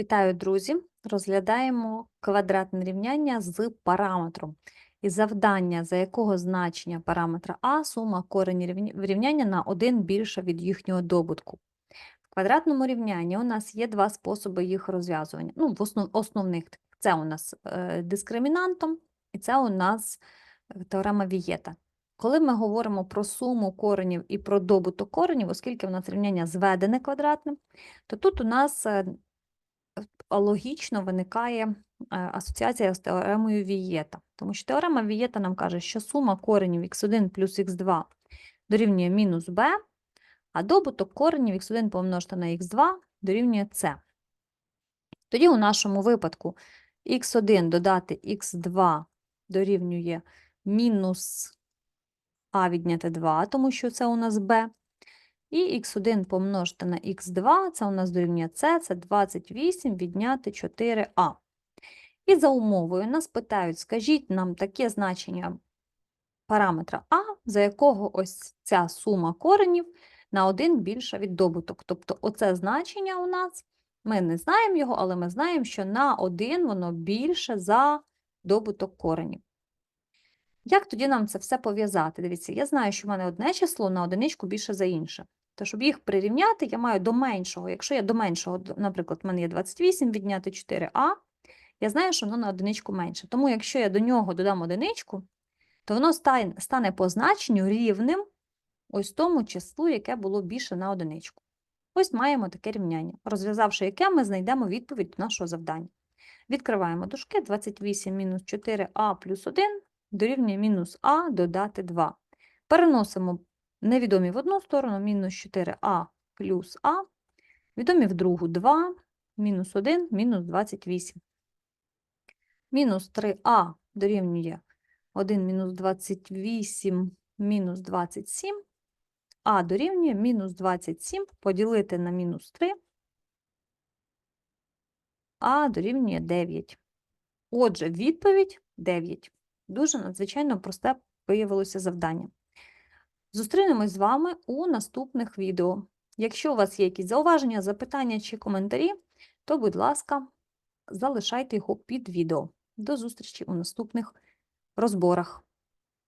Вітаю, друзі! Розглядаємо квадратне рівняння з параметром. І завдання, за якого значення параметра А сума коренів рівня- рівняння на 1 більше від їхнього добутку. В квадратному рівнянні у нас є два способи їх розв'язування. Ну, в основ, основних це у нас е, дискримінантом, і це у нас е, теорема Вієта. Коли ми говоримо про суму коренів і про добуток коренів, оскільки у нас рівняння зведене квадратним, то тут у нас е, логічно виникає е, асоціація з теоремою Вієта. Тому що теорема Вієта нам каже, що сума коренів х1 плюс х2 дорівнює мінус b, а добуток коренів х1 помножити на х2 дорівнює c. Тоді у нашому випадку х1 додати х2 дорівнює мінус а відняти 2, тому що це у нас b. І х1 помножити на х2, це у нас дорівнює c, це 28 відняти 4а. І за умовою нас питають, скажіть нам таке значення параметра а, за якого ось ця сума коренів на 1 більша від добуток. Тобто оце значення у нас, ми не знаємо його, але ми знаємо, що на 1 воно більше за добуток коренів. Як тоді нам це все пов'язати? Дивіться, я знаю, що в мене одне число на одиничку більше за інше. То, щоб їх прирівняти, я маю до меншого. Якщо я до меншого, наприклад, в мене є 28, відняти 4а, я знаю, що воно на одиничку менше. Тому якщо я до нього додам одиничку, то воно стане по значенню рівним ось тому числу, яке було більше на одиничку. Ось маємо таке рівняння, розв'язавши яке, ми знайдемо відповідь до нашого завдання. Відкриваємо дужки, 28 мінус 4а плюс 1 дорівнює мінус а додати 2. Переносимо невідомі в одну сторону, мінус 4а плюс а, відомі в другу 2, мінус 1, мінус 28. Мінус 3а дорівнює 1 мінус 28 мінус 27, а дорівнює мінус 27 поділити на мінус 3, а дорівнює 9. Отже, відповідь 9. Дуже надзвичайно просте виявилося завдання. Зустрінемось з вами у наступних відео. Якщо у вас є якісь зауваження, запитання чи коментарі, то, будь ласка, залишайте його під відео. До зустрічі у наступних розборах.